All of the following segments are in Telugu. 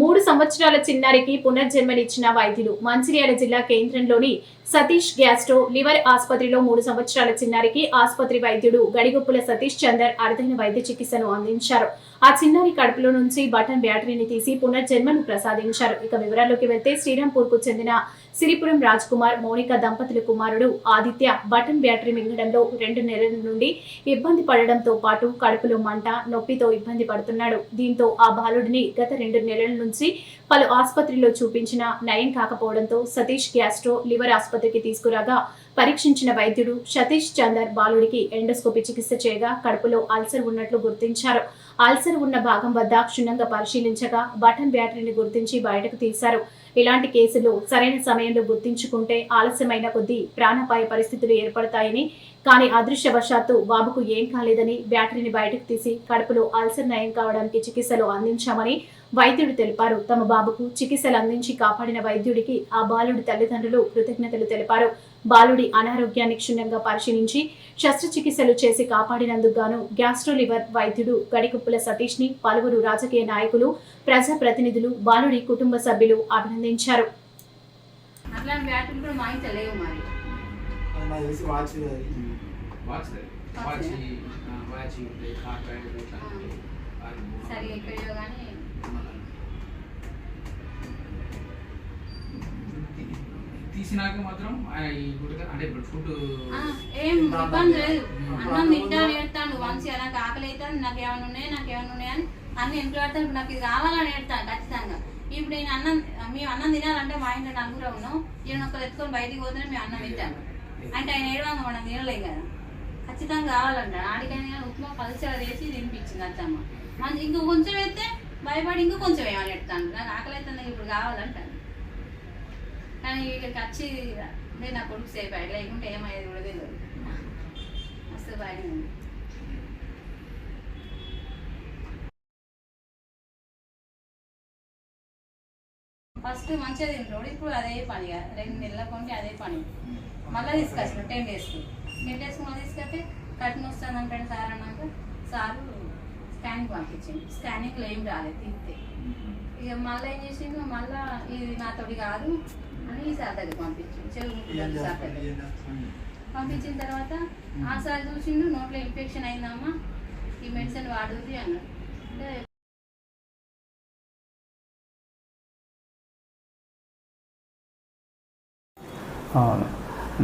మూడు సంవత్సరాల చిన్నారికి పునర్జన్మనిచ్చిన వైద్యులు మంచిర్యాల జిల్లా కేంద్రంలోని సతీష్ గ్యాస్ట్రో లివర్ ఆసుపత్రిలో మూడు సంవత్సరాల చిన్నారికి ఆసుపత్రి వైద్యుడు గడిగుప్పుల సతీష్ చందర్ అరుదైన వైద్య చికిత్సను అందించారు. ఆ చిన్నారి కడుపులో నుంచి బటన్ బ్యాటరీని తీసి పునర్జన్మను ప్రసాదించారు. ఇక వివరాల్లోకి వెళ్తే శ్రీరాంపూర్కు చెందిన సిరిపురం రాజ్ కుమార్ మౌనిక దంపతుల కుమారుడు ఆదిత్య బటన్ బ్యాటరీ మింగడంలో రెండు నెలల నుండి ఇబ్బంది పడడంతో పాటు కడుపులో మంట నొప్పితో ఇబ్బంది పడుతున్నాడు. దీంతో ఆ బాలుడిని గత రెండు నెలల నుంచి పలు ఆసుపత్రిలో చూపించిన నయం కాకపోవడంతో సతీష్ గ్యాస్ట్రో లివర్ ఆసుపత్రికి తీసుకురాగా పరీక్షించిన వైద్యుడు సతీష్ చందర్ బాలుడికి ఎండోస్కోపీ చికిత్స చేయగా కడుపులో అల్సర్ ఉన్నట్లు గుర్తించారు. అల్సర్ ఉన్న భాగం వద్ద క్షుణ్ణంగా పరిశీలించగా బటన్ బ్యాటరీని గుర్తించి బయటకు తీశారు. ఇలాంటి కేసులు సరైన సమయంలో గుర్తించుకుంటే ఆలస్యమైన కొద్దీ ప్రాణాపాయ పరిస్థితులు ఏర్పడతాయని కానీ అదృశ్యవశాత్తు బాబుకు ఏం కాలేదని బ్యాటరీని బయటకు తీసి కడుపులో అల్సర్ నయం కావడానికి చికిత్సలు అందించామని వైద్యుడు తెలిపారు. తమ బాబుకు చికిత్సలు అందించి కాపాడిన వైద్యుడికి ఆ బాలుడి తల్లిదండ్రులు కృతజ్ఞతలు తెలిపారు. బాలుడి అనారోగ్యాన్ని క్షుణ్ణంగా పరిశీలించి శస్త్రచికిత్సలు చేసి కాపాడినందుకు గాను గ్యాస్ట్రో లివర్ వైద్యుడు గడికుప్పుల సతీష్ని పలువురు రాజకీయ నాయకులు ప్రజాప్రతినిధులు బాలుడి కుటుంబ సభ్యులు అభినందించారు. వాచ్ వాచ్ వాచ్ సరిగా ఎక్కడో కానీ. తీసినాక మాత్రం ఈ అంటే ఇప్పుడు ఫుడ్ ఏం ఇబ్బంది లేదు. అన్నం తింటాను ఏడతాను మంచిగా నాకు ఆకలి అవుతుంది నాకు ఏమైనా ఉన్నాయి నాకు ఏమైనా ఉన్నాయని అన్ని ఇంట్లో పెడతాను నాకు ఇది కావాలని ఏడతాను ఖచ్చితంగా. ఇప్పుడు నేను అన్నం మేము అన్నం తినాలంటే మా ఇంట్లో నలుగురు ఉన్నాం. ఈయన ఒకరు ఎత్తుకొని బయటికి పోతేనే మేము అన్నం తింటాము అంటే ఆయన ఏడవంగా మనం తినలేం కదా. ఖచ్చితంగా కావాలంట ఆడికైనా కానీ ఉప్మా పలుచగా వేసి తినిపించింది అత్తమ్మ. మంచి ఇంకో కొంచెం వేస్తే భయపడి ఇంకా కొంచెం ఏమని ఎడతాను నాకు ఆకలి అవుతుంది నాకు ఇప్పుడు కావాలంటాను. కానీ ఇక్కడికి వచ్చి నేను నా కొడుకు సేపు అయ్యి లేకుంటే ఏమయ్యేది కూడా తెలియదు. మస్తు భయం ఫస్ట్ మంచిగా తింటాడు ఇప్పుడు అదే పని కదా. రెండు నెలల కొంటే అదే పని. మళ్ళీ తీసుకొచ్చిన టెన్ డేస్కి. టెన్ డేస్కి మళ్ళీ తీసుకొస్తే కట్టిన వస్తుంది అంటాడు సార్ అన్నాక సారు స్కానింగ్ పంపించింది. స్కానింగ్లో ఏం రాలేదు తీస్తే ఇక మళ్ళీ ఏం చేసిండు మళ్ళీ ఇది నాతోటి కాదు అని ఈ సార్ దగ్గర పంపించింది. సార్ దగ్గర చేస్తాను పంపించిన తర్వాత ఆ సార్ చూసిండు నోట్లో ఇన్ఫెక్షన్ అయిందమ్మా ఈ మెడిసిన్ వాడుది అన్నాడు. అంటే అవును.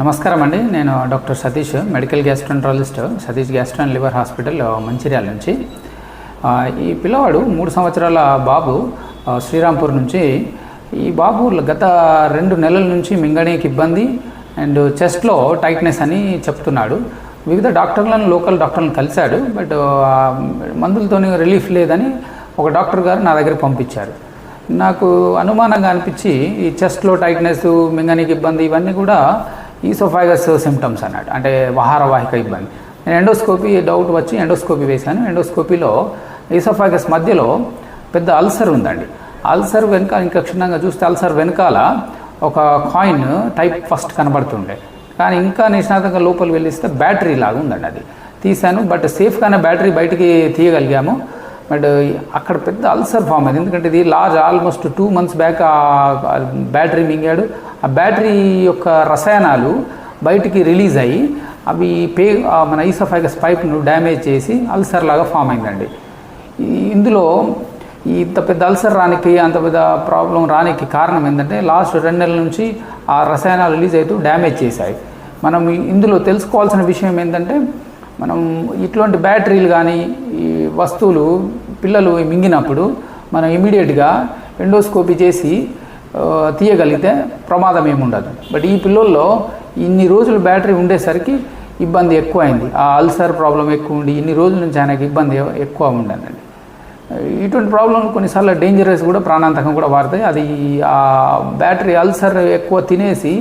నమస్కారం అండి. నేను doctor Satish medical gastroenterologist Satish gastro and liver hospital Mancherial నుంచి. ఈ పిల్లవాడు మూడు సంవత్సరాల బాబు శ్రీరాంపూర్ నుంచి. ఈ బాబు గత రెండు నెలల నుంచి మింగడానికి ఇబ్బంది అండ్ చెస్ట్లో టైట్నెస్ అని చెప్తున్నాడు. వివిధ డాక్టర్లను లోకల్ డాక్టర్లను కలిశాడు బట్ మందులతో రిలీఫ్ లేదని ఒక డాక్టర్ గారు నా దగ్గర పంపించారు. నాకు అనుమానంగా అనిపించి ఈ చెస్ట్లో టైట్నెస్ మింగనికి ఇబ్బంది ఇవన్నీ కూడా ఈసోఫాగస్ సిమ్టమ్స్ అన్నాడు. అంటే వాహారవాహిక ఇబ్బంది. నేను ఎండోస్కోపీ డౌట్ వచ్చి ఎండోస్కోపీ వేశాను. ఎండోస్కోపీలో ఈసోఫాగస్ మధ్యలో పెద్ద అల్సర్ ఉందండి. అల్సర్ వెనక ఇంకా క్షుణ్ణంగా చూస్తే అల్సర్ వెనకాల ఒక కాయిన్ టైప్ ఫస్ట్ కనబడుతుండే. కానీ ఇంకా నిష్ణాతంగా లోపల వెళ్ళిస్తే బ్యాటరీ లాగా ఉందండి అది. తీశాను బట్ సేఫ్గానే బ్యాటరీ బయటికి తీయగలిగాము. బట్ అక్కడ పెద్ద అల్సర్ ఫామ్ అయింది. ఎందుకంటే ఇది large almost two months back ఆ బ్యాటరీ మింగాడు. ఆ బ్యాటరీ యొక్క రసాయనాలు బయటికి రిలీజ్ అయ్యి అవి పే మన ఈసోఫైగస్ పైప్ను డ్యామేజ్ చేసి అల్సర్ లాగా ఫామ్ అయిందండి. ఇందులో ఇంత పెద్ద అల్సర్ రానికి అంత పెద్ద ప్రాబ్లం రానికి కారణం ఏంటంటే లాస్ట్ రెండు నెలల నుంచి ఆ రసాయనాలు రిలీజ్ అవుతూ డ్యామేజ్ చేశాయి. మనం ఇందులో తెలుసుకోవాల్సిన విషయం ఏంటంటే మనం ఇట్లాంటి బ్యాటరీలు కానీ ఈ వస్తువులు పిల్లలు మింగినప్పుడు మనం ఇమీడియట్గా ఎండోస్కోపీ చేసి తీయగలిగితే ప్రమాదం ఏముండదు. బట్ ఈ పిల్లల్లో ఇన్ని రోజులు బ్యాటరీ ఉండేసరికి ఇబ్బంది ఎక్కువైంది. ఆ అల్సర్ ప్రాబ్లం ఎక్కువ ఉండి ఇన్ని రోజుల నుంచి ఆయనకి ఇబ్బంది ఎక్కువ ఉండదండి ఇటువంటి ప్రాబ్లం కొన్నిసార్లు డేంజరస్ కూడా ప్రాణాంతకం కూడా వారుతాయి అది ఆ బ్యాటరీ అల్సర్ ఎక్కువ తినేసి